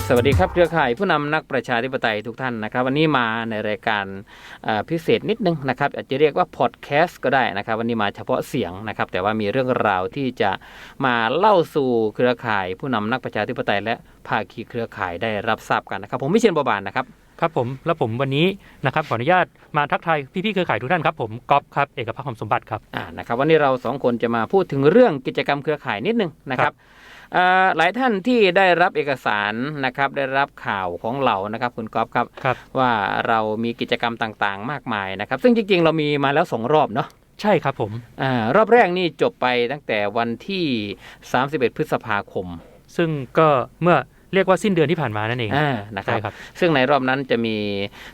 ครับสวัสดีครับเครือข่ายผู้นำนักประชาธิปไตยทุกท่านนะครับ วันนี้มาในรายการเอ่อพิเศษนิดนึงนะครับอาจจะเรียกว่าพอดแคสต์ก็ได้นะครับ วันนี้มาเฉพาะเสียงนะครับ แต่ว่ามีเรื่องราวที่จะมาเล่าสู่เครือข่าย ผู้นำนักประชาธิปไตย และภาคีเครือข่ายได้รับทราบกันนะครับ ผมวิเชียนบวบานนะครับครับผมและผมวันนี้นะครับขออนุญาตมาทักทายพี่ๆเครือข่ายทุกท่านครับผมก๊อฟครับเอกภาคความสมบัติครับอ่านะครับวันนี้เราสองคนจะมาพูดถึงเรื่องกิจกรรมเครือข่ายนิดนึงนะครับอ่า หลายท่านที่ได้รับเอกสารนะครับได้รับข่าวของเรานะครับคุณก๊อฟครับครับว่าเรามีกิจกรรมต่างๆ มากมายนะครับ ซึ่งจริงๆ เรามีมาแล้วสองรอบเนาะใช่ครับผมอารอบแรกนี่จบไปตั้งแต่วันที่ 31 พฤษภาคม ซึ่งก็เมื่อเรียกว่าสิ้นเดือนที่ผ่านมานั่นเองอ่านะคใช่รับครับซึ่งในรอบนั้นจะมี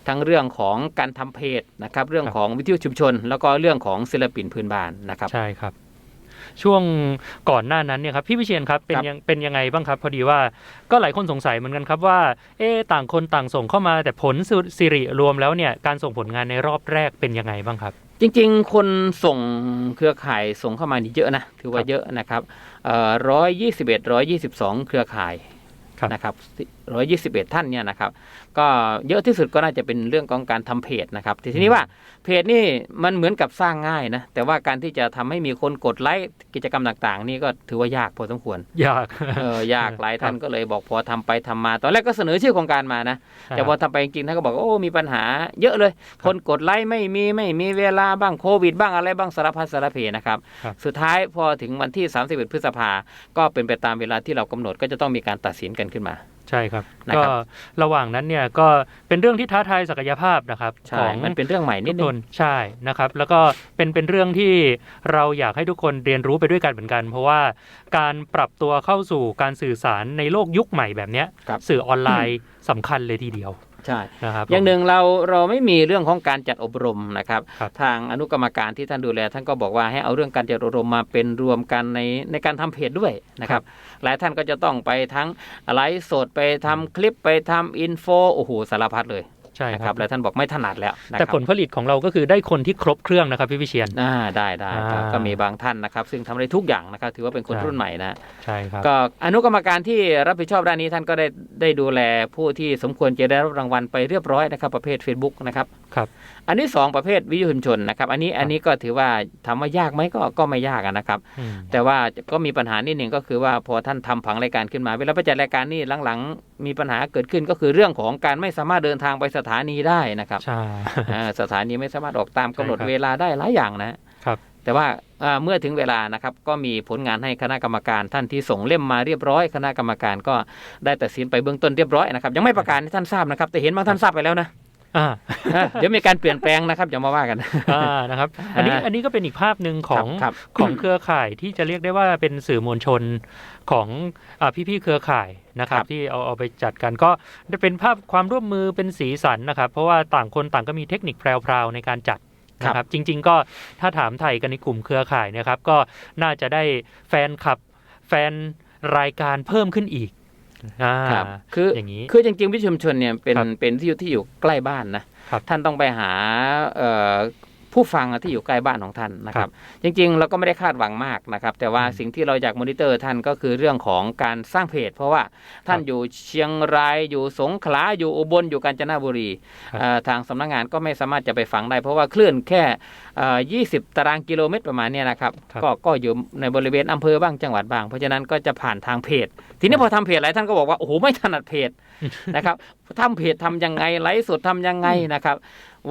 ทั้งเรื่องของการทำเพจนะครับ เรื่องครับของวิทยุชุมชน แล้วก็เรื่องของศิลปินพื้นบ้านนะครับ ใช่ครับ ช่วงก่อนหน้านั้นเนี่ยครับพี่วิเชียนครับเป็นครับยังเป็นยังไงบ้างครับ พอดีว่าก็หลายคนสงสัยเหมือนกันครับว่าเอ๊ะต่างคนต่างส่งเข้ามาแต่ผลสิสิริรวมแล้วเนี่ยการส่งผลงานในรอบแรกเป็นยังไงบ้างครับ จริงๆ คนส่งเครือข่ายส่งเข้ามานี่เยอะนะถือว่าครับเยอะนะครับร้อยยี่สิบเอ็ดร้อยยี่สิบสองเครือข่ายครับนะครับ ร้อยยี่สิบเอ็ดท่านเนี่ยนะครับ ก็เยอะที่สุดก็น่าจะเป็นเรื่องของการทำเพจนะครับทีนี้ว่าเพจนี่มันเหมือนกับสร้างง่ายนะแต่ว่าการที่จะทำให้มีคนกดไลค์กิจกรรมต่างๆ นี่ก็ถือว่ายากพอสมควร ยากเออยากหลายท่านครับก็เลยบอกพอทำไปทำมา ตอนแรกก็เสนอชื่อโครงการมานะ แต่พอครับทำไปจริงๆท่านก็บอกว่าโอ้มีปัญหา เยอะเลย คนกดไลค์ไม่มีไม่มีเวลาบ้างโควิด บ้างอะไรบ้างสารพัดสารเพนะครับครับสุดท้ายพอถึงวันที่ 31 พฤษภาก็เป็นไปตามเวลาที่เรากำหนดก็จะต้องมีการตัดสินกันขึ้นมา ใช่ครับนะก็ครับระหว่างนั้นเนี่ยก็เป็นเรื่องที่ท้าทายศักยภาพนะครับใช่ของมันเป็นเรื่องใหม่นิทุดกนึคงนใช่นะครับ แล้วก็เป็นเป็นเรื่องที่เราอยากให้ทุกคนเรียนรู้ไปด้วยกันเหมือนกัน เพราะว่าการปรับตัวเข้าสู่การสื่อสารในโลกยุคใหม่แบบเนี้ยครับสื่อออนไลน์สำคัญเลยทีเดียว ใช่นะครับอย่างหนึ่งเราเราไม่มีเรื่องของการจัดอบรมนะครับครับ ทางอนุกรรมการที่ท่านดูแล ท่านก็บอกว่าให้เอาเรื่องการจัดอบรมมาเป็นรวมกันในในการทำเพจด้วยนะครับ หลายท่านก็จะต้องไปทั้งไลฟ์สดไปทำคลิปไปทำอินโฟโอ้โหสารพัดเลย ใช่นะคครัรับบหลายท่านบอกไม่ถนัดแล้วนะคแต่รับผลผลิตของเราก็คือได้คนที่ครบเครื่องนะครับพี่วิเชียนอ่าได้ได้ครับอ่าก็มีบางท่านนะครับ ซึ่งทำได้ทุกอย่างนะครับ ถือว่าเป็นคนใช่รุ่นใหม่นะใช่ครับก็อนุกรรมการที่รับผิดชอบด้านนี้ท่านก็ได้ได้ดูแลผู้ที่สมควรจะได้รับรางวัลไปเรียบร้อยนะครับ ประเภท Facebook นะครับครับอันที่สองประเภทวิทยุชุมชนนะครับอันนี้อันนี้ก็ถือว่าถามว่ายากไหมก็ก็ไม่ยากอะนะครับอืมแต่ว่าก็มีปัญหานิดหนึ่งก็คือว่าพอท่านทำผังรายการขึ้นมา เวลาไปจัดรายการนี่หลังๆมีปัญหาเกิดขึ้นก็คือเรื่องของการไม่สามารถเดินทางไปสถานีได้นะครับใช่อ่าสถานีไม่สามารถออกตามกำหนดใช่ครับเวลาได้หลายอย่างนะครับ แต่ว่าอ่าเมื่อถึงเวลานะครับ ก็มีผลงานให้คณะกรรมการท่านที่ส่งเล่มมาเรียบร้อย คณะกรรมการก็ได้ตัดสินไปเบื้องต้นเรียบร้อยนะครับ ยังไม่ประกาศให้ท่านทราบนะครับ แต่เห็นบางท่านทราบไปแล้วนะอ่าอะ เดี๋ยวมีการเปลี่ยนแปลงนะครับอย่ามาว่ากันอ่านะครับ อันนี้อ่าอันนี้ก็เป็นอีกภาพหนึ่งของครับของเครือข่ายที่จะเรียกได้ว่าเป็นสื่อมวลชนของอาพี่ๆเครือข่ายนะครับครับ ที่เอาเอาไปจัดกันก็จะเป็นภาพความร่วมมือเป็นสีสันนะครับ เพราะว่าต่างคนต่างก็มีเทคนิคแพรวๆในการจัดนะครับจริง ๆ ก็ถ้าถามไทยกันในกลุ่มเครือข่ายเนะครับ ก็น่าจะได้แฟนคลับแฟนรายการเพิ่มขึ้นอีกอ่า ครับคืออย่างนี้คือจริงๆวิทยุชุมชนเนี่ยเป็นครับเป็นที่อยู่ที่อยู่ใกล้บ้านนะครับท่านต้องไปหาเอ่อผู้ฟังที่อยู่ใกล้บ้านของท่านนะครับ จริงๆ เราก็ไม่ได้คาดหวังมากนะครับ แต่ว่าอืมสิ่งที่เราอยากมอนิเตอร์ท่านก็คือเรื่องของการสร้างเพจ เพราะว่าท่านครับอยู่เชียงรายอยู่สงขลาอยู่อุบลอยู่กาญจนบุรีครับเอ่อทางสำนักงานก็ไม่สามารถจะไปฟังได้ เพราะว่าคลื่นแค่ เอ่อ20ตารางกิโลเมตรประมาณเนี้ยนะครับครับก็ก็อยู่ในบริเวณอำเภอบ้างจังหวัดบ้าง เพราะฉะนั้นก็จะผ่านทางเพจ ทีนี้พอทำเพจหลายท่านก็บอกว่าโอ้โหไม่ถนัดเพจนะครับทำเพจทำยังไงไลฟ์สดทำยังไงนะครับ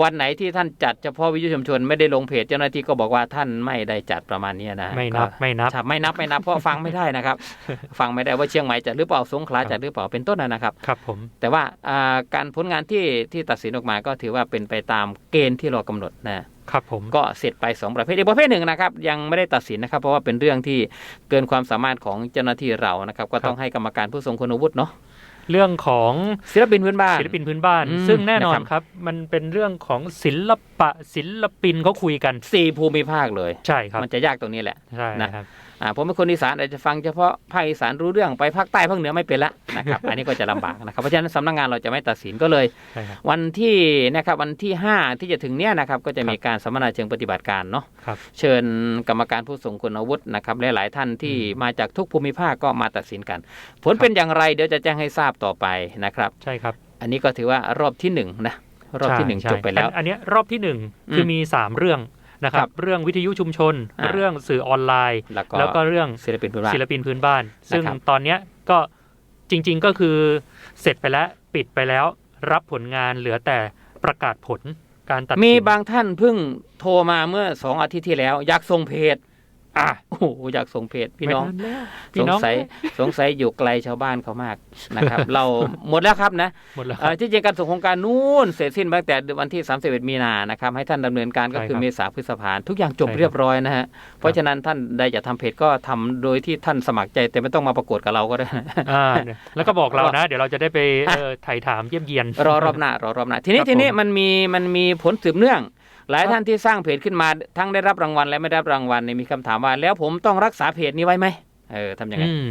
วันไหนที่ท่านจัดเฉพาะวิทยุชุมชนไม่ได้ลงเพจเจ้าหน้าที่ก็บอกว่าท่านไม่ได้จัดประมาณเนี้ยนะไม่นับก็ไม่นับครับไม่นับไม่นับเพราะฟังไม่ได้นะครับ ฟังไม่ได้ว่าเชียงใหม่จัดหรือเปล่าสงขลาจัดหรือเปล่าเป็นต้นนะนะครับครับผมแต่ว่าอ่าการผลงานที่ที่ตัดสินออกมาก็ถือว่าเป็นไปตามเกณฑ์ที่เรากำหนดนะ ครับผมก็เสร็จไปสองประเภทอีกประเภทหนึ่งนะครับยังไม่ได้ตัดสินนะครับ เพราะว่าเป็นเรื่องที่เกินความสามารถของเจ้าหน้าที่เรานะครับ ก็ต้องให้กรรมการผู้ทรงคุณวุฒิเนาะเรื่องของศิลปินพื้นบ้านศิลปินพื้นบ้านอืมซึ่งแน่นอนนะครับครับ มันเป็นเรื่องของศิลปะศิลปินเขาคุยกันสี่ภูมิภาคเลย ใช่ครับมันจะยากตรงนี้แหละใช่นะครับอ่าผมเป็นคนอีสานอาจจะฟังเฉพาะภาคอีสานรู้เรื่องไปภาคใต้ภาคเหนือไม่เป็นละนะครับ อันนี้ก็จะลำบากนะครับเพราะฉะนั้นสำนักงานเราจะไม่ตัดสินก็เลยใช่ครับวันที่นะครับวันที่ 5 ที่จะถึงเนี้ยนะครับก็จะมีการสัมมนาเชิงปฏิบัติการเนาะครับเชิญกรรมการผู้ทรงคุณอาวุธนะครับหลายๆท่านที่อืมมาจากทุกภูมิภาคก็มาตัดสินกัน ผลเป็นอย่างไรเดี๋ยวจะแจ้งให้ทราบต่อไปนะครับ ใช่ครับ อันนี้ก็ถือว่ารอบที่หนึ่งนะ รอบที่หนึ่งใช่จบไปแล้ว อันอันเนี้ยรอบที่หนึ่งอืมคือมีสามเรื่องนะคครัรับบเรื่องวิทยุชุมชนอ่าเรื่องสื่อออนไลน์แล้วก็แล้วก็เรื่องศิลปินพื้นบ้านศิลปินพื้นบ้าน ซึ่งนะครับตอนเนี้ยก็จริง ๆก็คือเสร็จไปแล้วปิดไปแล้วรับผลงานเหลือแต่ประกาศผลการตัดสินมีบางท่านเพิ่งโทรมาเมื่อสองอาทิตย์ที่แล้ว อยากส่งเพจ อะโอ้โหอยากส่งเพจพี่น้องไม่ทัแล้วสพี่งน้องสัยสงสัยอยู่ไกลชาวบ้านเขามากนะครับ เราหมดแล้วครับนะหมดแล้วคเอ่รับอที่จริงการส่งโครงการนู่นเสร็จสิ้นไปตั้งแต่วันที่ 31 มีนานะครับ ให้ท่านดำเนินการก็คือใช่ครับเมษาพฤษภาทุกอย่างจบใช่ครับเรียบร้อยนะฮะเพราะฉะนั้นท่านใดจะทำเพจก็ทำโดยที่ท่านสมัครใจแต่ไม่ต้องมาประกวดกับเราก็ได้อ่าเนี่ยแล้วก็บอกเรานะ เดี๋ยวเราจะได้ไปเออถ่ายถามเยี่ยมเยียนรอรอบหน้ารอรอบหน้าทีนี้ครับทีนี้ผมมันมีมันมีผลสืบเนื่อง หลายครับท่านที่สร้างเพจขึ้นมาทั้งได้รับรางวัลและไม่ได้รับรางวัลเนี่ยมีคำถามว่า แล้วผมต้องรักษาเพจนี้ไว้ไหมเออทำยังไงอืม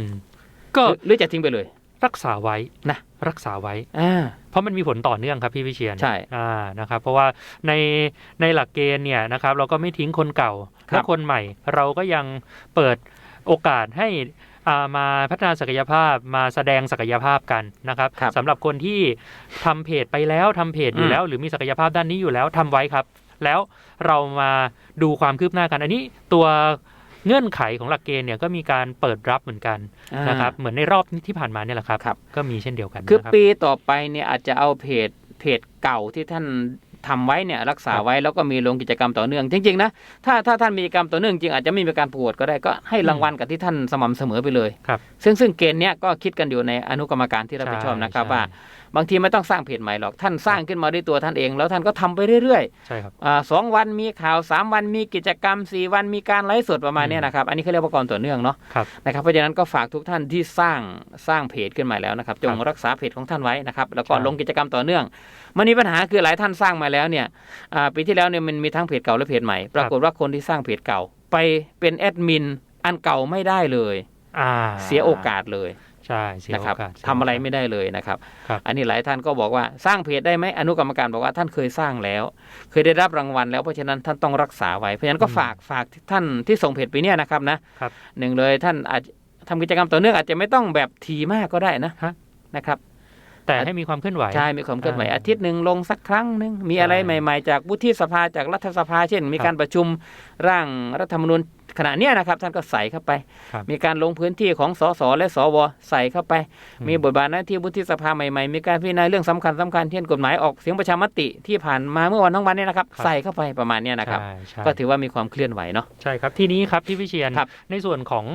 ก็หรือหรือจะทิ้งไปเลย รักษาไว้นะรักษาไว้อ่าเพราะมันมีผลต่อเนื่องครับพี่วิเชียนใช่อ่านะครับ เพราะว่าในในหลักเกณฑ์เนี่ยนะครับ เราก็ไม่ทิ้งคนเก่าครับและคนใหม่ เราก็ยังเปิดโอกาสให้อ่ามาพัฒนาศักยภาพมาแสดงศักยภาพกันนะครับครับสำหรับคนที่ทำเพจไปแล้วทำเพจออืยู่มแล้ว หรือมีศักยภาพด้านนี้อยู่แล้วทำไว้ครับ แล้วเรามาดูความคืบหน้ากัน อันนี้ตัวเงื่อนไขของหลักเกณฑ์เนี่ยก็มีการเปิดรับเหมือนกันอ่านะครับเหมือนในรอบที่ผ่านมาเนี่ยแหละครับครับก็มีเช่นเดียวกันคือนะครับปีต่อไปเนี่ยอาจจะเอาเพจเพจเก่าที่ท่านทำไว้เนี่ยรักษาครับไว้แล้วก็มีลงกิจกรรมต่อเนื่องจริงๆนะถ้าถ้าท่านมีกิจกรรมต่อเนื่องจริงอาจจะไม่มีการประกวดก็ได้ก็ให้รางวัลกับที่ท่านสม่ำเสมอไปเลยครับซึ่งซึ่งเกณฑ์เนี้ยก็คิดกันอยู่ในอนุกรรมการที่รับผิดชอบนะครับใช่ว่า บางทีไม่ต้องสร้างเพจใหม่หรอกท่านสร้างขึ้นมาด้วยตัวท่านเอง แล้วท่านก็ทำไปเรื่อยใช่ครับๆอ่าสองวันมีข่าวสามวันมีกิจกรรมสี่วันมีการไลฟ์สดประมาณเนี้ยนะครับ อันนี้เขาเรียกว่าก่อนต่อเนื่องเนาะครับนะครับเพราะฉะนั้นก็ฝากทุกท่านที่สร้างสร้างเพจขึ้นมาแล้วนะครับจงครับรักษาเพจของท่านไว้นะครับแล้วก็ใช่ลงกิจกรรมต่อเนื่อง มันมีปัญหาคือหลายท่านสร้างมาแล้วเนี่ยอ่าปีที่แล้วเนี่ยมันมีทั้งเพจเก่าและเพจใหม่ปรากฏว่าคนที่สร้างเพจเก่าไปเป็นแอดมินอันเก่าไม่ได้เลยอ่าเสียโอกาสเลย ใช่เสียนะโอครับกาสเสียทำอะไรโกาสไม่ได้เลยนะครับครับ อันนี้หลายท่านก็บอกว่าสร้างเพจได้ไหมอนุกรรมการบอกว่าท่านเคยสร้างแล้ว เคยได้รับรางวัลแล้วเพราะฉะนั้นท่านต้องรักษาไว้เพราะฉะนั้นก็ฝากฝากท่านที่ส่งเพจไปเนี่ยนะครับนะครับหนึ่งเลยท่านอาจทำกิจกรรมต่อเนื่องอาจจะไม่ต้องแบบทีมากก็ได้นะฮะนะครับแต่ให้มีความเคลื่อนไหว ใช่ มีความเคลื่อนไหวอ่าอาทิตย์หนึ่งลงสักครั้งหนึ่งมีอะไรใช่ใหม่ ๆ จากวุฒิสภาจากรัฐสภา เช่น มีครับการประชุมร่างรัฐธรรมนูญขณะเนี้ยนะครับท่านก็ใส่เข้าไป ครับมีการลงพื้นที่ของสสและสวใส่เข้าไป อืม มีบทบาทหน้าที่วุฒิสภาใหม่ๆ มีการพิจารณาเรื่องสำคัญสำคัญเช่นกฎหมายออกเสียงประชามติที่ผ่านมาเมื่อวันทั้งวันเนี่ยนะครับครับ ใส่เข้าไปประมาณเนี้ยนะครับ ใช่ใช่ ก็ถือว่ามีความเคลื่อนไหวเนาะ ใช่ครับ ทีนี้ครับพี่วิเชียนครับในส่วนของ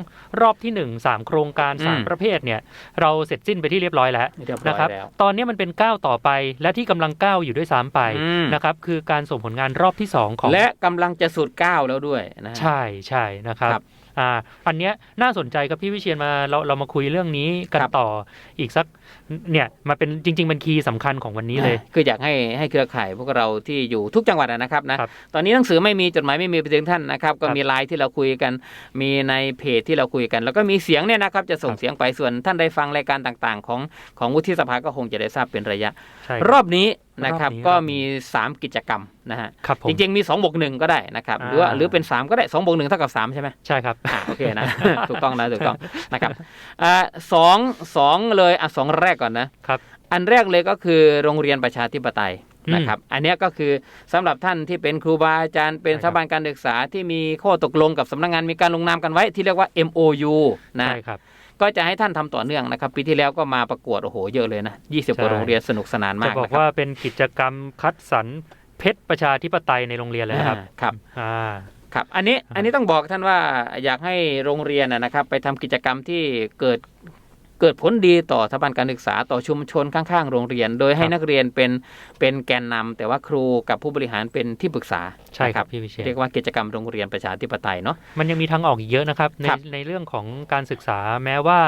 รอบที่หนึ่งสามโครงการสามอืมประเภทเนี่ยเราเสร็จสิ้นไปที่เรียบร้อยแล้วเรียบร้อยนะครับแล้ว ตอนนี้มันเป็นก้าวต่อไปและที่กำลังก้าวอยู่ด้วยซ้ำไปอืม นะครับคือการส่งผลงานรอบที่สองของและกำลังจะสุดก้าวแล้วด้วยนะฮะ ใช่ใช่นะครับครับอ่าอันเนี้ยน่าสนใจครับพี่วิเชียนมาเราเรามาคุยเรื่องนี้กันครับต่ออีกสัก เนี่ยมาเป็นจริง ๆ มันคีย์สำคัญของวันนี้เลยอ่าคืออยากให้ให้เครือข่ายพวกเราที่อยู่ทุกจังหวัดอะนะครับนะครับตอนนี้หนังสือไม่มีจดหมายไม่มีไปถึงท่านนะครับ ก็ครับมีไลน์ที่เราคุยกัน มีในเพจที่เราคุยกัน แล้วก็มีเสียงเนี่ยนะครับจะส่งครับเสียงไปส่วนท่านได้ฟังรายการต่างๆ ของของวุฒิสภาก็คงจะได้ทราบเป็นระยะใช่รอบนี้นะครับรอบนี้ก็มี 3 กิจกรรมนะฮะครับผมจริงๆ มี2บวกหนึ่งก็ได้นะครับหรือว่าอ่าหรือเป็น 3 ก็ได้2บวกหนึ่งเท่ากับ 3 ใช่ไหมใช่ครับอ่าโอเคนะถูกต้องนะถูกต้องนะครับอ่าสองสองเลยอะสองแรกก่อนนะครับ อันแรกเลยก็คือโรงเรียนประชาธิปไตยอืมนะครับ อันเนี้ยก็คือสำหรับท่านที่เป็นครูบาอาจารย์เป็นใช่สครับถาบันการศึกษาที่มีข้อตกลงกับสำนักงานมีการลงนามกันไว้ที่เรียกว่า MOU นะใช่ครับก็จะให้ท่านทำต่อเนื่องนะครับปีที่แล้วก็มาประกวดโอ้โหเยอะเลยนะ20กว่าใช่โรงเรียนสนุกสนานจะมากบอกนะครับว่าเป็นกิจกรรมคัดสรรเพชรประชาธิปไตยในโรงเรียนเลยนะครับอ่าครับอ่าครับอันนี้อันนี้ต้องบอกท่านว่าอยากให้โรงเรียนนะนะครับ ไปทำกิจกรรมที่เกิด เกิดผลดีต่อสถาบันการศึกษาต่อชุมชนข้างๆ โรงเรียน โดยให้ครับนักเรียนเป็นเป็นแกนนำแต่ว่าครูกับผู้บริหารเป็นที่ปรึกษาใช่ครับนะพี่วิเชียนเรียกว่ากิจกรรมโรงเรียนประชาธิปไตยเนาะมันยังมีทางออกอีกเยอะนะครับในครับในเรื่องของการศึกษาแม้ว่า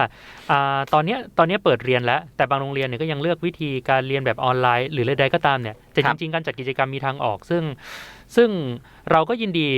อ่าตอนเนี้ยตอนเนี้ยเปิดเรียนแล้ว แต่บางโรงเรียนเนี่ยก็ยังเลือกวิธีการเรียนแบบออนไลน์ หรือใดๆก็ตามเนี่ยแต่คจรับริงๆการจัดกิจกรรมมีทางออกซึ่ง ซึ่งเราก็ยินดี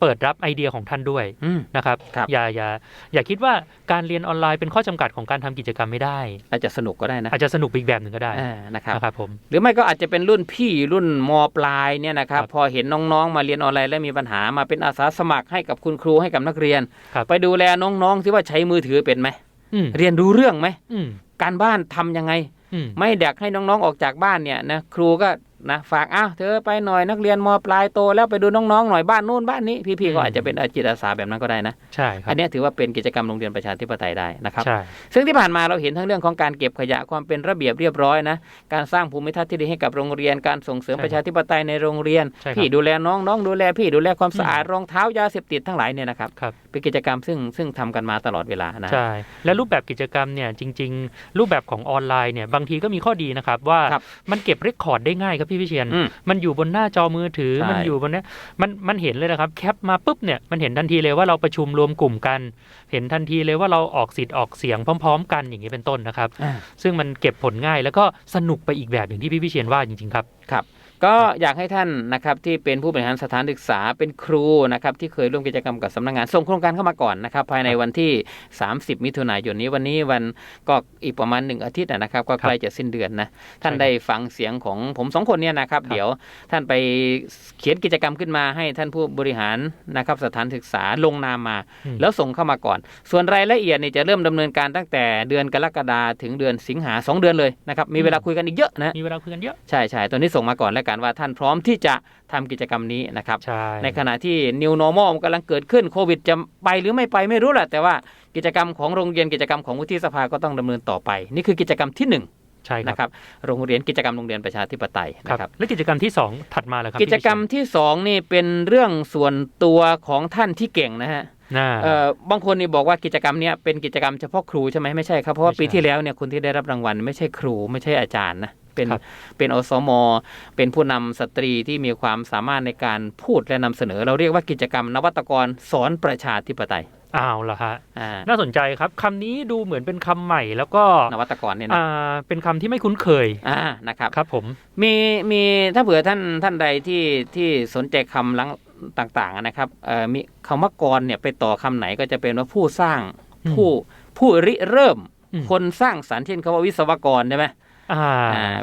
เปิดรับไอเดียของท่านด้วยอืมนะครับครับอย่าอย่าอย่าคิดว่าการเรียนออนไลน์เป็นข้อจำกัดของการทำกิจกรรมไม่ได้ อาจจะสนุกก็ได้นะอาจจะสนุกไปอีกแบบหนึ่งก็ได้เออนะครับนะครับผมหรือไม่ก็อาจจะเป็นรุ่นพี่รุ่นมปลายเนี่ยนะครับครับพอเห็นน้องๆ มาเรียนออนไลน์แล้วมีปัญหามาเป็นอาสาสมัครให้กับคุณครูให้กับนักเรียนครับไปดูแลน้องๆสิว่าใช้มือถือเป็นไหมอืมเรียนรู้เรื่องไหมอืมการบ้านทำยังไงอืมไม่เด็กให้น้องๆออกจากบ้านเนี่ยนะครูก็ นะฝากอ้าวเธอไปหน่อยนักเรียนมปลายโต แล้วไปดูน้องๆหน่อยบ้านนู่นบ้านนี้พี่ๆก็อาจจะเป็นอาจิตอาสาแบบนั้นก็ได้นะใช่ครัอับนเนี้ยถือว่าเป็นกิจกรรมโรงเรียนประชาธิปไตยได้นะครับใช่ซึ่งที่ผ่านมาเราเห็นทั้งเรื่องของการเก็บขยะความเป็นระเบียบเรียบร้อยนะการสร้างภูมิทัศน์ที่ดีให้กับโรงเรียนการส่งเสริมใช่ประชาธิปไตยในโรงเรียนใช่ครับพี่ดูแลน้องน้องดูแลพี่ดูแลความสะอาดอืมรองเท้ายาเสพติดทั้งหลายเนี่ยนะครับครับเป็นกิจกรรมซึ่งซึ่งทำกันมาตลอดเวลานะใช่และรูปแบบกิจกรรมเนี่ยจริง ๆ รูปแบบของออนไลน์เนี่ยบางทีก็มีข้อดีนะครับว่าครับมันเก็บเรคคอร์ดได้ง่ายครับพี่วิเชียนอืมมันอยู่บนหน้าจอมือถือใช่มันอยู่บนเนี้ยมันมันเห็นเลยนะครับ แคปมาปุ๊บเนี่ยมันเห็นทันทีเลยว่าเราประชุมรวมกลุ่มกัน เห็นทันทีเลยว่าเราออกสิทธิ์ออกเสียงพร้อม ๆ กันอย่างนี้เป็นต้นนะครับอ่าซึ่งมันเก็บผลง่ายแล้วก็สนุกไปอีกแบบหนึ่งที่พี่วิเชียนว่าจริงๆครับครับ ก็อยากให้ท่านนะครับที่เป็นผู้บริหารสถานศึกษาเป็นครูนะครับที่เคยร่วมกิจกรรมกับสำนักงานส่งโครงการเข้ามาก่อนนะครับ ภายในวันที่ 30 มิถุนายนนี้วันนี้วันก็อีกประมาณหนึ่งอาทิตย์นะครับ ก็ใกล้จะสิ้นเดือนนะท่านใช่ครับได้ฟังเสียงของผมสองคนเนี่ยนะครับครับ เดี๋ยวท่านไปเขียนกิจกรรมขึ้นมาให้ท่านผู้บริหารนะครับสถานศึกษาลงนามมาอืมแล้วส่งเข้ามาก่อน ส่วนรายละเอียดเนี่ยจะเริ่มดำเนินการตั้งแต่เดือนกรกฎาถึงเดือนสิงหาสองเดือนเลยนะครับมีเวลาคุยกันอีกเยอะนะมีเวลาคุยกันเยอะใช่ใช่ตอนนี้ส่งมาก่อนแล้วกันว่าท่านพร้อมที่จะทำกิจกรรมนี้นะครับใช่ในขณะที่ New Normal มันกำลังเกิดขึ้นโควิดจะไปหรือไม่ไปไม่รู้แหละแต่ว่ากิจกรรมของโรงเรียนกิจกรรมของวุฒิสภาก็ต้องดำเนินต่อไป นี่คือกิจกรรมที่หนึ่งใช่คนะครัรับบโรงเรียนกิจกรรมโรงเรียนประชาธิปไตยครับนะครับและกิจกรรมที่สองถัดมาแล้วครับกิจกรรมพี่วิเชียที่สองนี่เป็นเรื่องส่วนตัวของท่านที่เก่งนะฮะนน่าเอ่อบางคนนี่บอกว่ากิจกรรมเนี้ยเป็นกิจกรรมเฉพาะครูใช่ไหมไม่ใช่ครับเพราะว่าไม่ใช่ปีที่แล้วเนี่ยคนที่ได้รับรางวัล ไม่ใช่ครูไม่ใช่อาจารย์นะ เป็นครับเป็นอสมเป็นผู้นำสตรีที่มีความสามารถในการพูดและนำเสนอ เราเรียกว่ากิจกรรมนวัตกรสอนประชาธิปไตยอ้าวเหรอฮะอ่าน่าสนใจครับคำนี้ดูเหมือนเป็นคำใหม่แล้วก็นวัตกรเนี่ยนะอ่าเป็นคำที่ไม่คุ้นเคยอ่านะครับครับผมมีมีถ้าเผื่อท่านท่านใดที่ที่สนใจคำลังต่างๆนะครับเอ่อมีคำว่ากรเนี่ยไปต่อคำไหนก็จะเป็นว่าผู้สร้างอืมผู้ผู้ริเริ่มอืมคนสร้างสรรค์เช่นคำว่าวิศวกรใช่ไหมอ่าอ่าค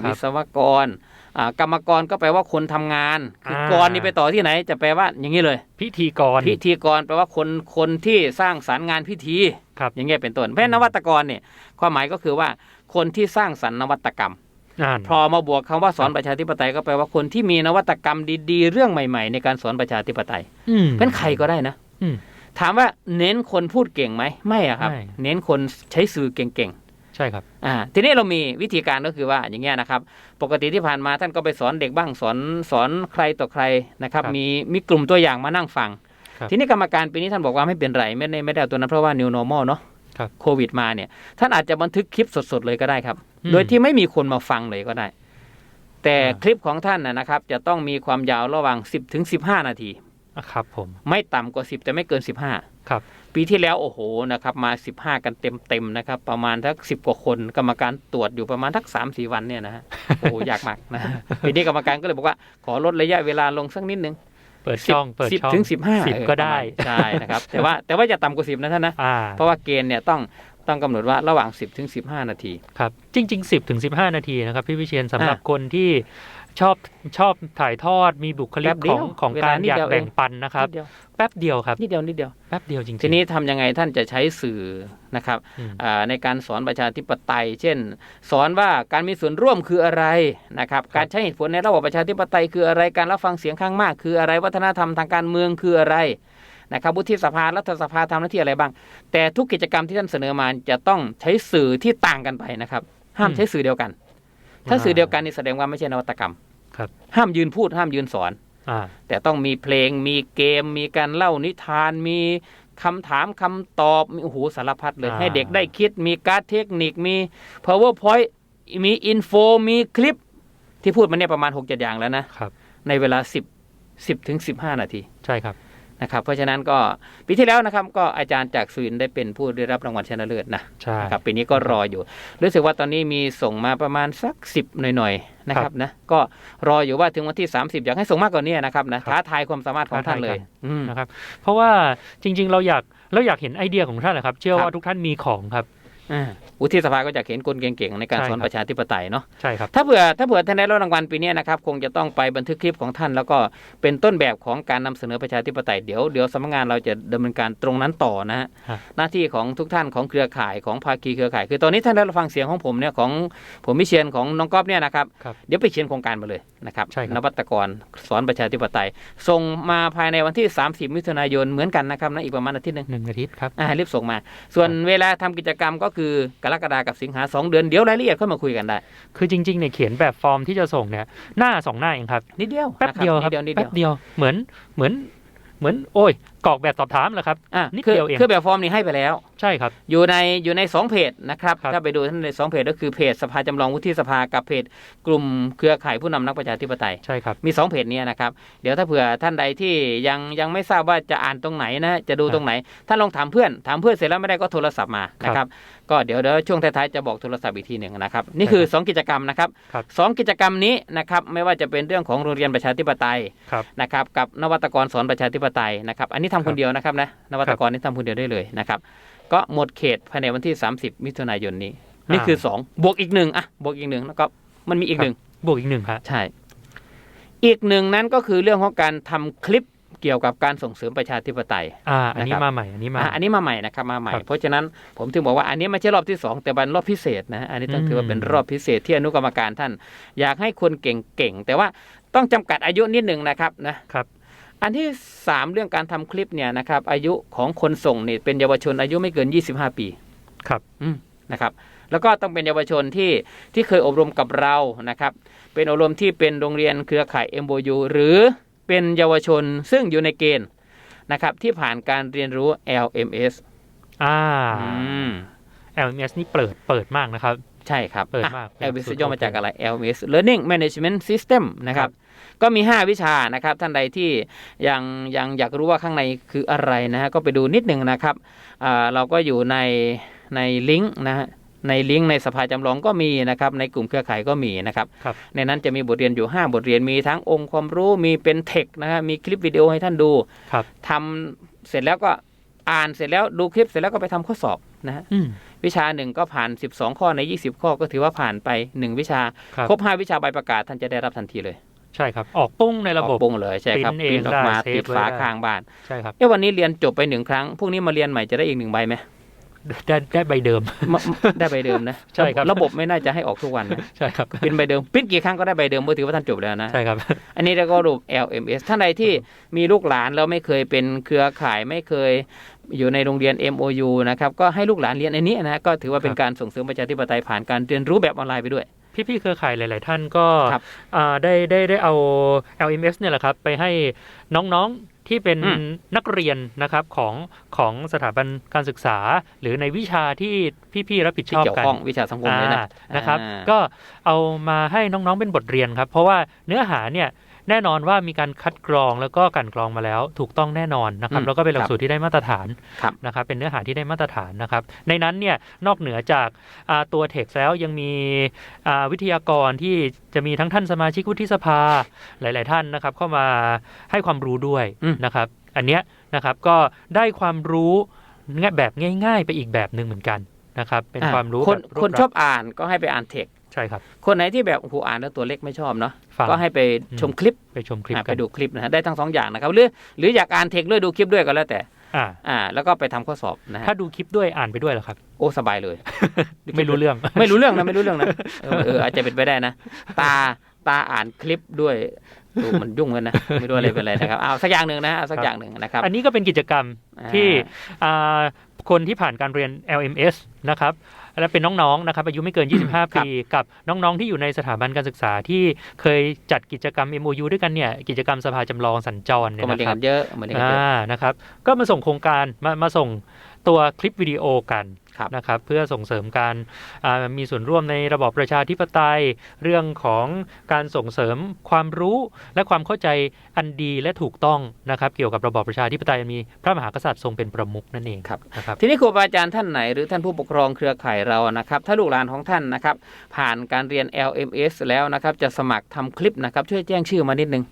วิรับศวกรอ่ากรรมกรก็แปลว่าคนทำงานคืออ่ากรนี่ไปต่อที่ไหน จะแปลว่าอย่างนี้เลย พิธีกร พิธีกรแปลว่าคนคนที่สร้างสรรค์งานพิธีครับอย่างเงี้ยเป็นต้นเพราะฉะนั้นนวัตกรเนี่ยความหมายก็คือว่าคนที่สร้างสรรค์นวัตกรรมอ่านพอมาบวกคำว่าสอนประชาธิปไตยก็แปลว่าคนที่มีนวัตกรรมดีๆ เรื่องใหม่ ๆ ในการสอนประชาธิปไตยอืมเป็นใครก็ได้นะอืมถามว่าเน้นคนพูดเก่งไหมไม่อะครับไม่เน้นคนใช้สื่อเก่งๆ ใช่ครับอ่าทีนี้เรามีวิธีการก็คือว่าอย่างเงี้ยนะครับ ปกติที่ผ่านมาท่านก็ไปสอนเด็กบ้างสอนสอนใครต่อใครนะครับครับมีมีกลุ่มตัวอย่างมานั่งฟังครับทีนี้กรรมการปีนี้ท่านบอกว่าไม่เป็นไรไม่ได้ไม่ได้เอาตัวนั้นเพราะว่า new normal เนาะครับโควิดมาเนี่ย ท่านอาจจะบันทึกคลิปสดๆเลยก็ได้ครับอืมโดยที่ไม่มีคนมาฟังเลยก็ได้ แต่อ่าคลิปของท่านนะนะครับ จะต้องมีความยาวระหว่าง 10ถึง15 นาทีอะครับผมไม่ต่ำกว่า 10 แต่ไม่เกิน 15 ครับ ปีที่แล้วโอ้โหนะครับมา 15 กันเต็มๆนะครับ ประมาณทักสิกว่าคนกรรมการตรวจอยู่ประมาณทัก3 4วันเนี่ยนะฮะโอ้โหยากมากนะปีนี้กรรมการก็เลยบอกว่าขอลดระยะเวลาลงสักนิดนึงเปิดช่องเปิดสิบช่องถึงสิบห้าสิบก็ได้ใช่นะครับแต่ว่าแต่ว่าจะต่ำกว่าสิบนะท่านนะอ่าเพราะว่าเกณฑ์เนี่ยต้องต้องกำหนดว่าระหว่าง 10 ถึง 15 นาที ครับ จริง ๆ 10 ถึง 15 นาทีนะครับ พี่วิเชียนสำหรับอ่าคนที่ชอบชอบถ่ายทอดมีบุคลิแป๊กบเดีขยอวงของเวลาการนิดอยากเดียวแบ่งเองปันนะครับนิดเดียว แป๊บเดียวครับนิดเดียวนิดเดียวแป๊บเดียวจริงๆทีนี้ทำยังไงท่านจะใช้สื่อนะครับอืมอ่าในการสอนประชาธิปไตย เช่น สอนว่าการมีส่วนร่วมคืออะไรนะครับครับการใช้เหตุผลในระบอบประชาธิปไตยคืออะไรการรับฟังเสียงข้างมาก คืออะไรวัฒนธรรมทางการเมืองคืออะไรนะครับวุฒิสภารัฐสภาทำหน้าที่อะไรบ้าง แต่ทุกกิจกรรมที่ท่านเสนอมาจะต้องใช้สื่อที่ต่างกันไปนะครับ ห้ามใช้สื่อเดียวกัน ถ้าสื่อเดียวกันนี่แสดงว่าไม่ใช่นวัตกรรมครับห้ามยืนพูดห้ามยืนสอนอ่า แต่ต้องมีเพลงมีเกมมีการเล่านิทานมีคำถามคำตอบมีโอ้โหสารพัดเลยอ่าให้เด็กได้คิดมีการ์ดเทคนิคมี powerpoint มีอินโฟมีคลิป ที่พูดมาเนี่ยประมาณ6กเจ็ดอย่างแล้วนะครับในเวลา10 10ถึง15นาที ใช่ครับ นะครับเพราะฉะนั้นก็ปีที่แล้วนะครับก็อาจารย์จากสุรินทร์ได้เป็นผู้ได้รับรางวัลชนะเลิศนะใช่นะครับปีนี้ก็รออยู่ รู้สึกว่าตอนนี้มีส่งมาประมาณสัก10หน่อยๆนะครับนะก็รออยู่ว่าถึงวันที่ 30 อยากให้ส่งมากกว่านี้นะครับนะท้าทายความสามารถของท่านเลยอืมนะครับเพราะว่าจริงๆเราอยากเราอยากเห็นไอเดียของท่านแหละครับ เชื่อครัว่าบทุกท่านมีของครับ อ่าอุทิศสภาก็จะเห็นคนเก่งๆในการใช่สอนครับประชาธิปไตยเนาะใช่ครับถ้าเผื่อถ้าเผื่อท่านได้รับรางวัลปีนี้นะครับคงจะต้องไปบันทึกคลิปของท่าน แล้วก็เป็นต้นแบบของการนำเสนอประชาธิปไตยเดี๋ยวเดี๋ยวสำนักงานเราจะดำเนินการตรงนั้นต่อนะฮะฮะหน้าที่ของทุกท่านของเครือข่ายของภาคีเครือข่าย คือตอนนี้ท่านได้รับฟังเสียงของผมเนี่ยของผมมิเชียนของน้องก๊อฟเนี่ยนะครับครับเดี๋ยวไปเขียนโครงการมาเลยนะครับใช่ครับนวัตกรสอนประชาธิปไตยส่งมาภายในวันที่ 30 มิถุนายนเหมือนกันนะครับนะอีกประมาณอาทิตย์หนึงหนึ่งอาทิตย์ครับอ่ารีบส่งมา ส่วนเวลาทำกิจกรรมก็คือกรกฎากับสิงหาสองเดือนเดี๋ยวรายละเอียดค่อยมาคุยกันได้ คือจริงๆเนี่ยเขียนแบบฟอร์มที่จะส่งเนี่ยหน้าสองหน้าเองครับนิดเดียวแป๊บเดียวครับนิดเดียวนิดแป๊เดียวบเดียวเหมือนเหมือนเหมือนโอ้ย กรอกแบบสอบถามเหรอครับอะนิดคือเดียวเองคือแบบฟอร์มนี้ให้ไปแล้ว ใช่ครับ อยู่ในอยู่ในสองเพจนะครับครับถ้าไปดูท่านในสองเพจก็คือเพจสภาจำลองวุฒิสภากับเพจกลุ่มเครือข่ายผู้นำนักประชาธิปไตยใช่ครับมีสองเพจเนี้นะครับเดี๋ยวถ้าเผื่อท่านใดที่ยังยังไม่ทราบว่าจะอ่านตรงไหนนะจะดูครับตรงไหนท่านลองถามเพื่อนถามเพื่อนเสร็จแล้วไม่ได้ก็โทรศัพท์มานะครับก็เดี๋ยวเดี๋ยวช่วงท้ายๆจะบอกโทรศัพท์อีกทีหนึ่งนะครับนี่คือ 2 กิจกรรมนะครับครับสองกิจกรรมนี้นะครับไม่ว่าจะเป็นเรื่องของโรงเรียนประชาธิปไตยครับนะครับกับนวัตกรสอนประชาธิปไตยนะครับอันนี้ทำคครับนเดียวนะครับนะนวัตกรนี่ทำคนเดียวได้เลยนะครับ ก็หมดเขตภายในวันที่ 30 มิถุนายนนี้ นี่คือ 2 บวกอีกหนึ่งอะบวกอีกหนึ่งแล้วก็มันมีอีกหนึ่งบวกอีกหนึ่งครับใช่ อีกหนึ่งนั้นก็คือเรื่องของการทำคลิปเกี่ยวกับการส่งเสริมประชาธิปไตยอ่าอันนี้นะครับมาใหม่อันนี้มาอะอันนี้มาใหม่นะครับมาใหม่ครับเพราะฉะนั้นผมถึงบอกว่าอันนี้ไม่ใช่รอบที่สองแต่เป็นรอบพิเศษนะฮะอันนี้ต้องอืมถือว่าเป็นรอบพิเศษที่อนุกรรมการท่าน อยากให้คนเก่งๆแต่ว่าต้องจำกัดอายุนิดหนึ่งนะครับนะครับ อันที่สามเรื่องการทำคลิปเนี่ยนะครับ อายุของคนส่งเนี่ยเป็นเยาวชนอายุไม่เกิน 25 ปีครับอืมนะครับ แล้วก็ต้องเป็นเยาวชนที่ที่เคยอบรมกับเรานะครับ เป็นอบรมที่เป็นโรงเรียนเครือข่าย MBU หรือเป็นเยาวชนซึ่งอยู่ในเกณฑ์นะครับ ที่ผ่านการเรียนรู้ LMS อ่าอืม LMS นี่เปิดเปิดมากนะครับ ใช่ครับ เปิดมากอะ LMS สุดย่อมาจากอะไร LMS Learning Management System นะครับ ก็มี 5 วิชานะครับ ท่านใดที่ยังยังอยากรู้ว่าข้างในคืออะไรนะฮะก็ไปดูนิดหนึ่งนะครับอ่าเราก็อยู่ในในลิงก์นะฮะในลิงก์ในสภาจำลองก็มีนะครับ ในกลุ่มเครือข่ายก็มีนะครับครับในนั้นจะมีบทเรียนอยู่ 5 บทเรียนมีทั้งองค์ความรู้มีเป็นเทคนะฮะมีคลิปวิดีโอให้ท่านดูครับทำเสร็จแล้วก็อ่านเสร็จแล้วดูคลิปเสร็จแล้วก็ไปทำข้อสอบนะฮะอืม วิชาหนึ่งก็ผ่าน 12 ข้อใน 20 ข้อก็ถือว่าผ่านไป 1 วิชาครับครบ 5 วิชาใบประกาศท่านจะได้รับทันทีเลยใช่ครับ ออกปุ้งในระบบออกปุ้งเลยใช่ครับปริ้นเองปริ้นออกมาได้เซฟติดฝาไว้ได้ข้างบ้านใช่ครับเอ้วันนี้เรียนจบไปหนึ่งครั้งพรุ่งนี้มาเรียนใหม่จะได้อีกหนึ่งใบไหม ได้ได้ใบเดิมมได้ใบเดิมนะใช่ครับระบบไม่น่าจะให้ออกทุกวันนะใช่ครับเป็นใบเดิมปริ้นกี่ครั้งก็ได้ใบเดิมเมื่อถือว่าท่านจบแล้วนะใช่ครับอันนี้เราก็รูป LMS ท่านใดที่มีลูกหลานแล้วไม่เคยเป็นเครือข่ายไม่เคยอยู่ในโรงเรียน MOU นะครับก็ให้ลูกหลานเรียนอันนี้นะก็ถือว่าเป็นครับการส่งเสริมประชาธิปไตยผ่านการเรียนรู้แบบออนไลน์ไปด้วยพี่ๆเครือข่ายหลาย ๆ ท่านก็ครับอ่าได้ได้ได้เอา LMS เนี่ยแหละครับไปให้น้องๆ ที่เป็นอืมนักเรียนนะครับของของสถาบันการศึกษา หรือในวิชาที่พี่ๆรับผิดชที่อบเกี่ยวกันข้องวิชาสังคมเนี่ยนะอ่านะครับอ่าก็เอามาให้น้องๆเป็นบทเรียนครับ เพราะว่าเนื้อหาเนี่ย แน่นอนว่ามีการคัดกรองแล้วก็กลันกรองมาแล้ว ถูกต้องแน่นอนนะครับอืมแล้วก็เป็นหลัคกรับสูตรที่ได้มาตรฐานครับนะครับ เป็นเนื้อหาที่ได้มาตรฐานนะครับ ในนั้นเนี่ยนอกเหนือจากอ่าตัวเท็กซ์แล้วยังมีอ่าวิทยากรที่จะมีทั้งท่านสมาชิกวุฒิสภาหลาย ๆ ท่านนะครับ เข้ามาให้ความรู้ด้วยอืมนะครับ อันเนี้ยนะครับก็ได้ความรู้แบบง่าย ๆ ไปอีกแบบหนึ่งเหมือนกันนะครับ เป็นอะความรู้คนแบบรวบคนรัดชอบอ่านก็ให้ไปอ่านเทคใช่ครับ คนไหนที่แบบโอ้โหอ่านแล้วตัวเล็กไม่ชอบเนาะฟังก็ให้ไปอืมชมคลิปไปชมคลิปอะกัไปนดูคลิปนะฮะได้ทั้งสองอย่างนะครับหรือหรืออยากอ่านเทคด้วยดูคลิปด้วยก็แล้วแต่อ่าอ่าแล้วก็ไปทำข้อสอบนะฮะถ้าดูคลิปด้วยอ่านไปด้วยเหรอครับ โอ้สบายเลย ไม่รู้เรื่อง ไม่รู้เรื่องนะไม่รู้เรื่องนะเออเอออาจจะเป็นไปได้นะ ตาตาอ่านคลิปด้วยดูมันยุ่งกันนะไม่รู้อะไรเป็นอะไรนะครับเอาสักอย่างหนึ่งนะเอาสักอย่างหนึ่งนะครับ อันนี้ก็เป็นกิจกรรมที่อ่าคนที่ผ่านการเรียน LMS นะครับ และเป็นน้องๆนะครับอายุไม่เกิน 25 ปีกับน้องๆที่อยู่ในสถาบันการศึกษาที่เคยจัดกิจกรรม MOU ด้วยกันเนี่ยกิจกรรมสภาจำลองสัญจรเนี่ก็ยมาเรียนนะครักับนเยอะมาเรียนกันเยอะอ่านะครับก็มาส่งโครงการมามาส่งตัวคลิปวิดีโอกันครับ นะครับเพื่อส่งเสริมการอ่ามีส่วนร่วมในระบอบประชาธิปไตย เรื่องของการส่งเสริมความรู้และความเข้าใจอันดีและถูกต้องนะครับเกี่ยวกับระบอบประชาธิปไตยอันมีพระมหากษัตริย์ทรงเป็นประมุขนั่นเองครับนะครับทีนี้ครูบาอาจารย์ท่านไหนหรือท่านผู้ปกครองเครือข่ายเรานะครับถ้าลูกหลานของท่านนะครับผ่านการเรียน LMS แล้วนะครับจะสมัครทำคลิปนะครับช่วยแจ้งชื่อมานิดนึง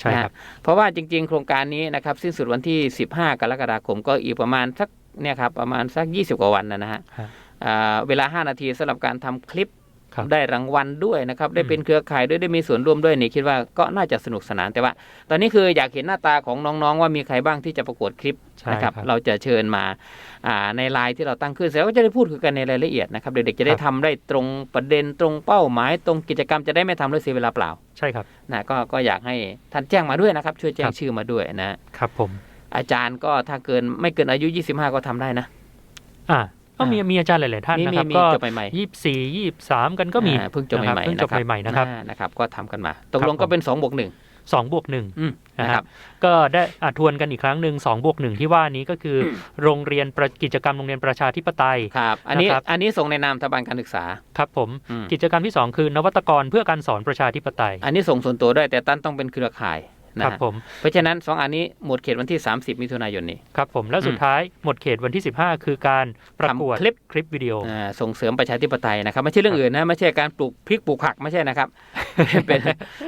ใช่ครับเพราะว่าจริงๆ โครงการนี้นะครับสิ้นสุดวันที่ 15 กรกฎาคมก็อีกประมาณสัก เนี่ยครับประมาณสัก 20 กว่าวันนะฮะครับอ่าเวลา 5 นาทีสำหรับการทำคลิปครับได้รางวัลด้วยนะครับ ได้เป็นเครือข่ายด้วยได้มีส่วนร่วมด้วยนี่คิดว่าก็น่าจะสนุกสนานแต่ว่า ตอนนี้คืออยากเห็นหน้าตาของน้องๆ ว่ามีใครบ้างที่จะประกวดคลิปใช่นะครับครับ เราจะเชิญมาอ่าในไลน์ที่เราตั้งขึ้นเสร็จแล้วก็จะได้พูดคุยกันในรายละเอียดนะครับเด็กๆจะได้ครับทำได้ตรงประเด็นตรงเป้าหมายตรงกิจกรรมจะได้ไม่ทำแล้วเสียเวลาเปล่า ใช่ครับนะก็ก็อยากให้ท่านแจ้งมาด้วยนะครับ ช่วยแจ้คงรับชื่อมาด้วยนะครับผม อาจารย์ก็ถ้าเกินไม่เกินอายุ 25 ก็ทำได้นะ อ่าก็มีอ่ามีมีอาจารย์หลาย ๆ ท่านมีนะครับมีก็จบใหม่ๆยี่สิบสี่ยี่สิบสามกันก็มีอ่าเพิ่งจบใหม่ๆนะครับเพิ่งจบนะครับใหม่ๆนะครับอ่านะครับ ก็ทำกันมาตกครับลงก็ผมเป็น2บวกหนึ่งสองบวกหนึ่งอืมนะนะคครัรับบก็ได้อะทวนกันอีกครั้งหนึ่งสองบวกหนึ่งที่ว่านี้ก็คืออโรงเรียนประกิจกรรมโรงเรียนประชาธิปไตยครับอันนี้นะครับอันนี้ส่งในนามสถาบันการศึกษาครับผมอืมกิจกรรมที่ 2 คือนวัตกรเพื่อการสอนประชาธิปไตย อันนี้ส่งส่วนตัวด้วยแต่ตั้นต้องเป็นเครือข่าย นะครับฮะผมเพราะฉะนั้นสองอันนี้หมดเขตวันที่ 30 มิถุนายนนี้ครับผมแล้วสุดอืมท้ายหมดเขตวันที่ 15 คือการประกวดทำคลิปคลิปวิดีโออ่าส่งเสริมประชาธิปไตยนะครับไม่ใช่เรื่องอื่นนะไม่ใช่การปลูกพริกปลูกผักไม่ใช่นะครับเป็น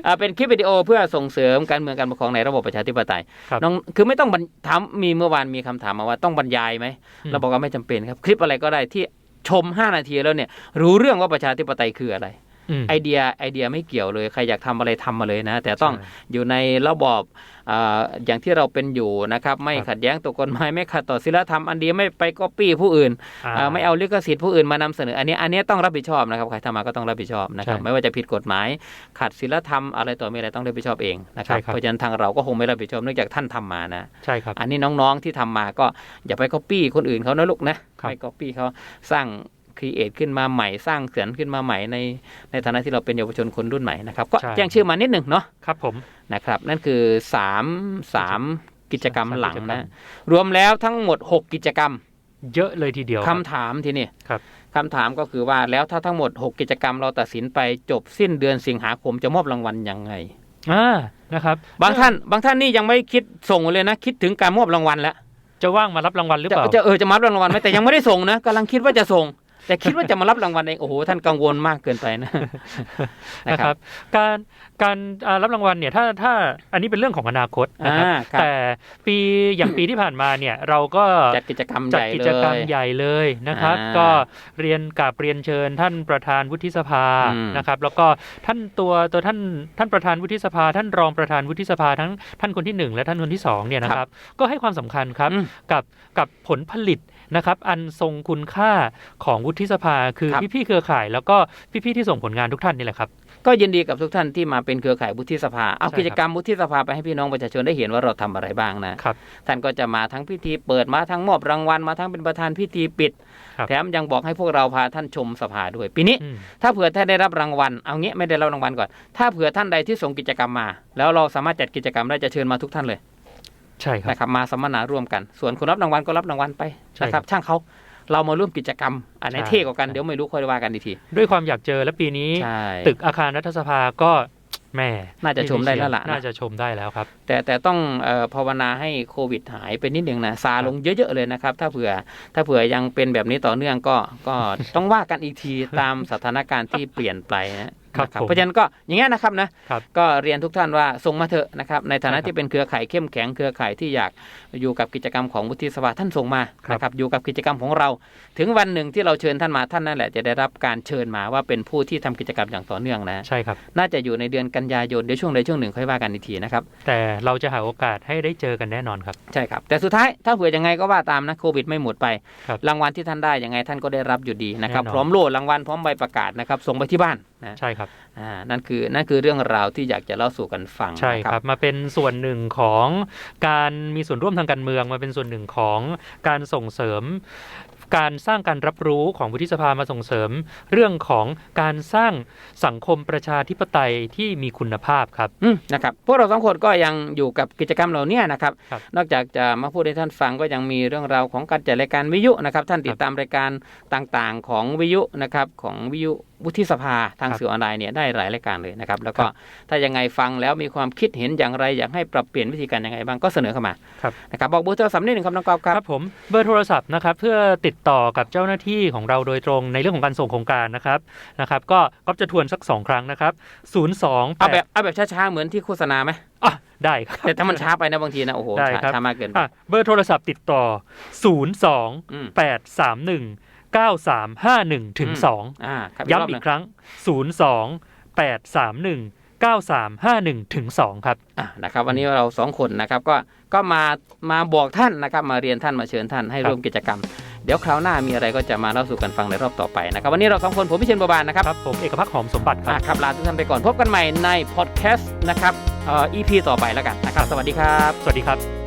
อ่าเป็นคลิปวิดีโอเพื่อส่งเสริมการเมืองการปกครองในระบบประชาธิปไตยครับน้องคือไม่ต้องบรรถามมีเมื่อวานมีคำถามมาว่าต้องบรรยายไหมอืมเราบอกว่าไม่จำเป็นครับคลิปอะไรก็ได้ที่ชม 5 นาทีแล้วเนี่ยรู้เรื่องว่าประชาธิปไตยคืออะไรอืม ไอเดียไอเดียไม่เกี่ยวเลย ใครอยากทำอะไรทำมาเลยนะ แต่ต้องใช่อยู่ในระบอบอ่าอย่างที่เราเป็นอยู่นะครับ ไม่ครับขัดแย้งต่อกฎหมายไม่ขัดต่อศีลธรรมอันเดียไม่ไปก๊อปปี้ผู้อื่นอ่าอ่าไม่เอาลิขสิทธิ์ผู้อื่นมานำเสนอ อันนี้อันนี้ต้องรับผิดชอบนะครับใครทำมาก็ต้องรับผิดชอบนะครับใช่ไม่ว่าจะผิดกฎหมายขัดศีลธรรมอะไรต่อมีอะไรต้องรับผิดชอบเองนะครับใช่ครับเพราะฉะนั้นทางเราก็คงไม่รับผิดชอบเนื่องจากท่านทำมานะใช่ครับอันนี้น้องๆที่ทำมาก็อย่าไปก๊อปปี้คนอื่นเขานะลูกนะครับไม่ก๊อปปี้เขาสร้าง ครีเอทขึ้นมาใหม่สร้างเสรรค์ขึ้นมาใหม่ในในฐานะที่เราเป็นเยาวชนคนรุ่นใหม่นะครับ ก็ใช่แจ้งชื่อมานิดหนึ่งเนาะครับผมนะครับ นั่นคือสามสามกิจกรรมสามหลังกิจกรรนะมรวมแล้วทั้งหมด 6 กิจกรรม เยอะเลยทีเดียวคำถามทีนี่ครับคำถามก็คือว่าแล้วถ้าทั้งหมด 6 กิจกรรมเราตัดสินไปจบสิ้นเดือนสิงหาคมจะมอบรางวัลยังไงอ่านะครับ บางท่านบางท่านนี่ยังไม่คิดส่งเลยนะ คิดถึงการมอบรางวัลแล้วจะว่างมารับรางวัลหรือจะเปล่าจะเออจะมารับรางวัลไหมแต่ยังไม่ได้ส่งนะกำลังคิดว่าจะส่ง แต่คิดว่าจะมารับรางวัลเองโอ้โหท่านกังวลมากเกินไปนะนะนะคครัรับบการการอ่ารับรางวัลเนี่ยถ้าถ้าอันนี้เป็นเรื่องของอนาคตนะครับอ่าครับแต่ปีอย่างปีที่ผ่านมาเนี่ยเราก็จัดกิจกรรมใหจัดญ่กิเลจกรรมยใหญ่เลยนะครับอ่าก็เรียนกับเรียนเชิญท่านประธานวุฒิสภาอืมนะครับ แล้วก็ท่านตัวตัวท่านท่านประธานวุฒิสภา ท่านรองประธานวุฒิสภาทั้งท่านคนที่หนึ่งและท่านคนที่สองเนี่ยนะครับ ก็ให้ความสำคัญครับอืมกับกับผลผลิต นะครับอันทรงคุณค่าของวุฒิสภาคือครับ พี่ๆเครือข่าย แล้วก็พี่ๆที่ส่งผลงานทุกท่านนี่แหละครับ ก็ยินดีกับทุกท่านที่มาเป็นเครือข่ายวุฒิสภา เอาใช่ครับ กิจกรรมวุฒิสภาไปให้พี่น้องประชาชนได้เห็นว่าเราทำอะไรบ้างนะ ครับ ท่านก็จะมาทั้งพิธีเปิดมาทั้งมอบรางวัลมาทั้งเป็นประธานพิธีปิด ครับ แถมยังบอกให้พวกเราพาท่านชมสภาด้วยปีนี้ อืม ถ้าเผื่อท่านได้รับรางวัล เอางี้ไม่ได้รับรางวัลก่อน ถ้าเผื่อท่านใดที่ส่งกิจกรรมมา แล้วเราสามารถจัดกิจกรรมได้จะเชิญมาทุกท่านเลย ใช่ครับนะครับมาสัมมนาร่วมกัน ส่วนคนรับรางวัลก็รับรางวัลไปใช่นะคครัรับบช่างเขาเรามาร่วมกิจกรรม อันไหนใช่เท่กว่ากันใช่เดี๋ยวไม่รู้ค่อยว่ากันอีกทีด้วยความอยากเจอและปีนี้ใช่ตึกอาคารรัฐสภาก็แหม่น่าจะชมได้แล้วล่ะนะน่าจะชมได้แล้วครับ แต่แต่ต้องเอ่อภาวนาให้โควิดหายไปนิดหนึ่งนะซาลงเยอะ ๆ เลยนะครับ ถ้าเผื่อถ้าเผื่อยังเป็นแบบนี้ต่อเนื่องก็ก็ต้องว่ากันอีกทีตามสถานการณ์ที่เปลี่ยนไปนะ ครับนะผมเพราะฉะนั้นก็อย่างเงี้ยนะครับนะครับ ก็เรียนทุกท่านว่าส่งมาเถอะนะครับในฐานะครับที่เป็นเครือข่ายเข้มแข็งเครือข่ายที่อยากอยู่กับกิจกรรมของวุฒิสภาท่านส่งมาครับ นะครับอยู่กับกิจกรรมของเรา ถึงวันหนึ่งที่เราเชิญท่านมาท่านนั่นแหละจะได้รับการเชิญมาว่าเป็นผู้ที่ทำกิจกรรมอย่างต่อเนื่องนะ ใช่ครับ น่าจะอยู่ในเดือนกันยายนเดี๋ยวช่วงใดช่วงหนึ่งค่อยว่ากันอีกทีนะครับ แต่เราจะหาโอกาสให้ได้เจอกันแน่นอนครับ ใช่ครับ แต่สุดท้ายถ้าเผื่อยังไงก็ว่าตามนะโควิดไม่หมดไป ครับรางวัลที่ท่านได้ยังไงท่านก็ได้รับอยู่ดีนะครับแน่นอน พร้อมโล่รางวัลพร้อมใบประกาศนะครับส่งไปที่บ้าน นะใช่ครับอ่านั่นคือนั่นคือเรื่องราวที่อยากจะเล่าสู่กันฟังใช่นะครับ มาเป็นส่วนหนึ่งของการมีส่วนร่วมทางการเมืองมาเป็นส่วนหนึ่งของการส่งเสริมการสร้างการรับรู้ของวุฒิสภามาส่งเสริม เรื่องของการสร้างสังคมประชาธิปไตยที่มีคุณภาพครับอืมนะครับพวกเราสองคนก็ยังอยู่กับกิจกรรมเหล่านี้นะครับครับนอกจากจะมาพูดให้ท่านฟังก็ยังมีเรื่องราวของการจัดรายการวิทยุนะครับ ท่านติดตามรายการต่างๆ ของวิทยุนะครับของวิทยุ วุฒิสภาทางครับสื่อออนไลน์เนี่ยได้หลายรายการเลยนะครับ แล้วก็ครับถ้ายังไงฟังแล้วมีความคิดเห็นอย่างไรอยากให้ปรับเปลี่ยนวิธีการยังไงบ้างก็เสนอเข้ามาครับนะครับบอกเบอร์โทรศัพท์นิดหนึ่งครับน้องกอล์ฟครับครับผมเบอร์โทรศัพท์นะครับเพื่อติดต่อกับเจ้าหน้าที่ของเราโดยตรงในเรื่องของการส่งโครงการนะครับนะครับ ก็ก็จะทวนสัก 2 ครั้งนะครับ02เอาแบบเอาแบบช้าๆเหมือนที่โฆษณาไหมอะได้ครับแต่ถ้ามันช้าไปนะบางทีนะโอ้โหได้ช้าครับช้ามากเกินไปอะเบอร์โทรศัพท์ติดต่อ 02อืม831 9351ถึงอืม2อ่าครับย้ำรบหอีนึ่กงครั้ง 02 831 9351ถึง2ครับอะนะครับวันนี้เราสองคนนะครับก็ก็มามาบอกท่านนะครับ มาเรียนท่านมาเชิญท่านให้ครับร่วมกิจกรรม เดี๋ยวคราวหน้ามีอะไรก็จะมาเล่าสู่กันฟังในรอบต่อไปนะครับ วันนี้เราสองคนผมพิเชนบัวบานนะครับครับ ผมเอกพักหอมสมบัติคอะรับครับลาทุกท่านไปก่อนพบกันใหม่ในพอดแคสต์นะครับเอ่อ EP ต่อไปแล้วกันนะครับ สวัสดีครับ สวัสดีครับ